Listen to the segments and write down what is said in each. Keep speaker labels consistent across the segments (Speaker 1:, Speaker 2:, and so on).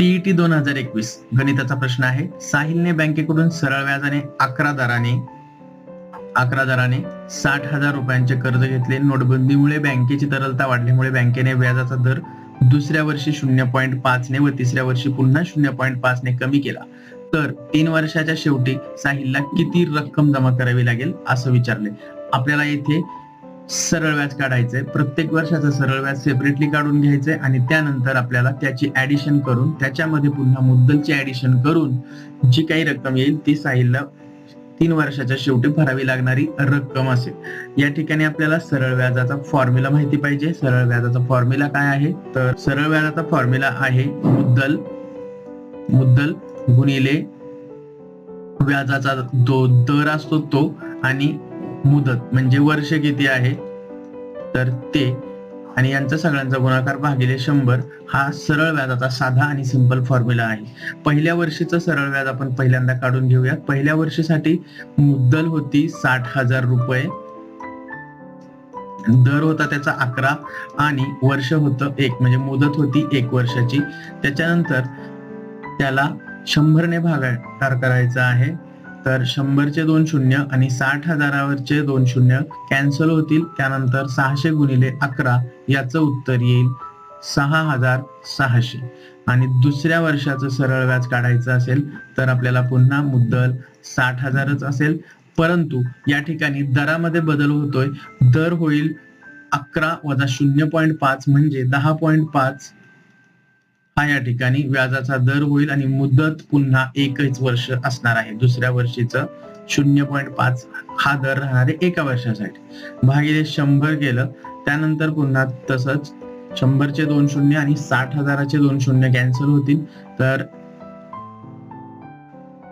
Speaker 1: TET दोन हजार एकवीस गणिताचा प्रश्न आहे. साहिलने बँकेकडून सरळ व्याजाने अकरा दराने अकरा दराने साठ हजार रुपयांचे कर्ज घेतले. नोटबंदीमुळे बँकेची तरलता वाढल्यामुळे बँकेने व्याजाचा दर दुसऱ्या वर्षी शून्य पॉईंट पाचने व तिसऱ्या वर्षी पुन्हा शून्य पॉईंट पाचने कमी केला. तर तीन वर्षाच्या शेवटी साहिलला किती रक्कम जमा करावी लागेल असं विचारले. आपल्याला येथे सरळ व्याज काढायचंय. प्रत्येक वर्षाचं सरळ व्याज सेपरेटली काढून घ्यायचंय आणि त्यानंतर आपल्याला त्याची ऍडिशन करून त्याच्यामध्ये पुन्हा मुद्दलची ऍडिशन करून जी काही रक्कम येईल ती साहिलला तीन वर्षाच्या शेवटी भरावी लागणारी रक्कम असेल. या ठिकाणी आपल्याला सरळ व्याजाचा फॉर्म्युला माहिती पाहिजे. सरळ व्याजाचा फॉर्म्युला काय आहे? तर सरळ व्याजाचा फॉर्म्युला आहे मुद्दल मुद्दल गुणिले व्याजाचा जो दर असतो तो आणि मुदत म्हणजे वर्ष किती आहे? तर ते आणि यांचा सगळ्यांचा गुणाकार भागिले शंभर हा सरळ व्याजाचा साधा आणि सिंपल फॉर्म्युला आहे. पहिल्या वर्षीचं सरळ व्याज आपण पहिल्यांदा काढून घेऊया. पहिल्या वर्षीसाठी मुद्दल होती साठ हजार रुपये. दर होता त्याचा अकरा आणि वर्ष होतं एक म्हणजे मुदत होती एक वर्षाची. त्याच्यानंतर त्याला शंभरने भागाकार करायचा आहे. तर शंभरचे दोन शून्य आणि साठ हजारावरचे दोन शून्य कॅन्सल होतील. त्यानंतर सहाशे गुणिले अकरा याचं उत्तर येईल सहा हजार सहाशे. आणि दुसऱ्या वर्षाचं सरळ व्याज काढायचं असेल तर आपल्याला पुन्हा मुद्दल साठ हजारच असेल. परंतु या ठिकाणी दरामध्ये बदल होतोय. दर होईल अकरा वजा शून्य पॉईंट पाच म्हणजे दहा पॉईंट पाच हा या ठिकाणी व्याजाचा दर होईल आणि मुदत पुन्हा एकच वर्ष असणार आहे. दुसऱ्या वर्षीचं शून्य पॉईंट पाच हा दर राहणार आहे एका वर्षासाठी. भागिले शंभर केलं त्यानंतर पुन्हा तसंच शंभरचे दोन शून्य आणि साठ हजाराचे दोन शून्य कॅन्सल होतील. तर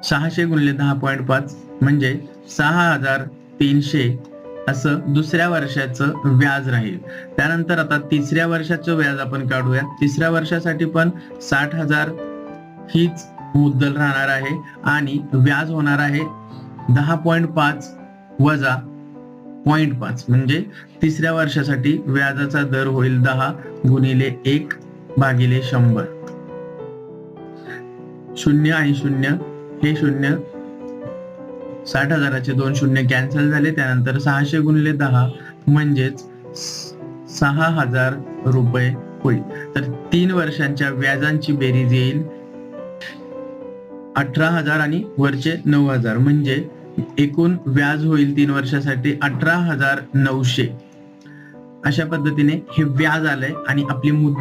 Speaker 1: सहाशे गुणले दहा पॉईंट पाच म्हणजे सहा हजार तीनशे असं दुसऱ्या वर्षाचं व्याज राहील. त्यानंतर आता तिसऱ्या वर्षाचं व्याज आपण काढूया. तिसऱ्या वर्षासाठी पण साठ हजार हीच मुद्दल राहणार आहे आणि व्याज होणार आहे दहा पॉईंट पाच वजा पॉईंट पाच. म्हणजे तिसऱ्या वर्षासाठी व्याजाचा दर होईल दहा गुणिले एक भागिले शंभर. शून्य आणि शून्य हे शून्य साठ हजाराचे दोन शून्य कॅन्सल झाले त्यानंतर सहाशे गुणिले दहा म्हणजेच सहा हजार रुपये होईल. तर तीन वर्षांच्या व्याजांची बेरीज येईल अठरा हजार आणि वरचे नऊ हजार. म्हणजे एकूण व्याज होईल तीन वर्षासाठी अठरा हजार नऊशे. अशा पद्धतीने हे व्याज आलंय आणि आपली मुद्दा